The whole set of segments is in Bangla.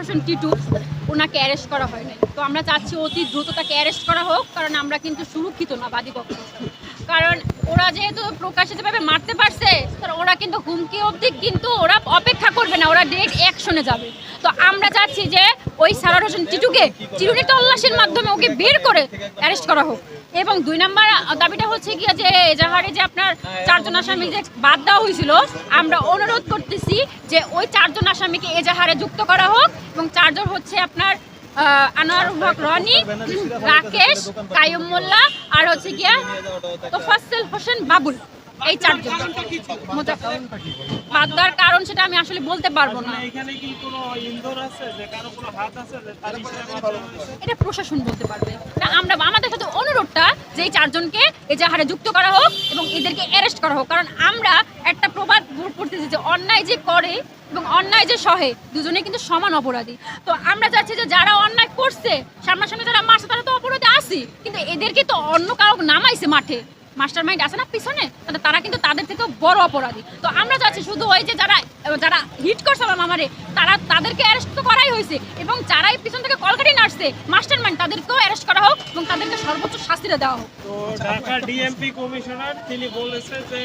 হোসেন টিটু ওনাকে অ্যারেস্ট করা হয় নাই তো আমরা চাচ্ছি অতি দ্রুত তাকে অ্যারেস্ট করা হোক, কারণ আমরা কিন্তু সুরক্ষিত না বাদী পক্ষ। কারণ ওরা যেহেতু প্রকাশিতভাবে মারতে পারছে ওরা কিন্তু হুমকি অবধি কিন্তু ওরা অপেক্ষা করবে না, ওরা ডিরেক্ট অ্যাকশনে যাবে। তো আমরা চাচ্ছি যে ওই সারার হোসেন টিটুকে চিরুনি তল্লাশির মাধ্যমে ওকে বের করে অ্যারেস্ট করা হোক। এবং দুই নম্বর দাবিটা হচ্ছে গিয়ে যে এজাহারে যে আপনার চারজন আসামি যে বাদ দেওয়া হয়েছিল আমরা অনুরোধ করতেছি যে ওই চারজন আসামিকে এজাহারে যুক্ত করা হোক এবং চারজন হচ্ছে আপনার আহ, আনোয়ারুল হক রনি রাকেশ কায়ুম মোল্লা আর হচ্ছে গিয়া তোফাজ্জল হোসেন বাবুল এই চারজন। বাদ দেওয়ার কারণ সেটা আমি আসলে বলতে পারব না। কি? এটা প্রশাসন বলতে পারবে না আমরা আমাদের সাথে অনুরোধটা যে চারজনকে এজাহারে যুক্ত করা হোক এবং এদেরকে অ্যারেস্ট করা হোক। কারণ আমরা একটা প্রবাদ করতেছি যে অন্যায় যে করে এবং অন্যায় যে সহে দুজনে কিন্তু সমান অপরাধী। তো আমরা চাচ্ছি যে যারা অন্যায় করছে, সামনাসামনি যারা মারছে, তারা তো অপরাধী আসি কিন্তু এদেরকে তো অন্য কারও নামাইছে মাঠে। মাস্টার মাইন্ড আছে না পিছনে? তাহলে তারা কিন্তু তাদের থেকে বড় অপরাধী। তো আমরা চাচ্ছি শুধু ওই যে যারা যারা হিট করছে আমার তারা তাদেরকে অ্যারেস্ট তো করাই হয়েছে। এবং যারাই পিছন থেকে কলকাটি নাড়ছে মাস্টার মাইন্ড তাদেরকেও অ্যারেস্ট করা হোক এবং তাদেরকে সর্বোচ্চ শাস্তিটা দেওয়া হোক। তো ঢাকা ডিএমপি কমিশনার, তিনি বলেছে যে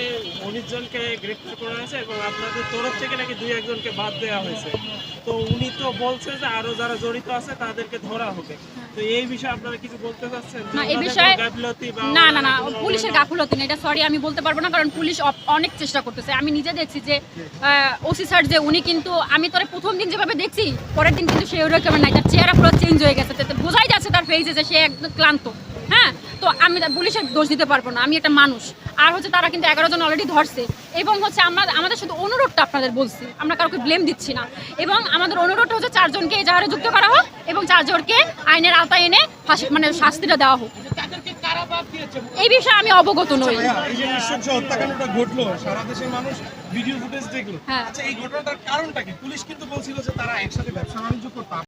উনিশ জনকে গ্রেপ্তার করা হয়েছে এবং আপনাদের তরফ থেকে নাকি দুই একজনকে বাদ দেওয়া হয়েছে। তো উনি তো বলছে যে আরও যারা জড়িত আছে তাদেরকে ধরা হবে। তো এই বিষয়ে আপনারা কিছু বলতে চাচ্ছেন? যে না এই বিষয়ে কোনো গাফিলতি বা না না না পুলিশের গাফুলতি না এটা সরি আমি বলতে পারব না কারণ পুলিশ অনেক চেষ্টা করতেছে। আমি নিজে দেখছি যে ওসি স্যার যে উনি কিন্তু আমি তোরে প্রথম দিন যেভাবে দেখছি পরের দিন কিন্তু সে ওরকম নাই তার চেহারা পুরো চেঞ্জ হয়ে গেছে। বোঝাই যাচ্ছে তার ফেসে যে সে একদম ক্লান্ত। হ্যাঁ? তো আমি পুলিশের দোষ দিতে পারব না আমি একটা মানুষ। আর হচ্ছে তারা কিন্তু এগারো জন অলরেডি ধরছে। এবং হচ্ছে আমরা আমাদের শুধু অনুরোধটা আপনাদের বলছি। আমরা কাউকে ব্লেম দিচ্ছি না। এবং আমাদের অনুরোধটা হচ্ছে চারজনকে এজাহারে যুক্ত করা হোক এবং চারজনকে আইনের আওতায় এনে ফাঁসি মানে শাস্তিটা দেওয়া হোক। এই বিষয়ে আমি অবগত নই। এই যে নৃশংস হত্যাকাণ্ডটা ঘটলো সারা দেশের মানুষ ভিডিও ফুটেজ দেখল। আচ্ছা এই ঘটনাটার কারণটা কি? পুলিশ কিন্তু বলছিল যে তারা একসাথে ব্যবসা বাণিজ্য করতো।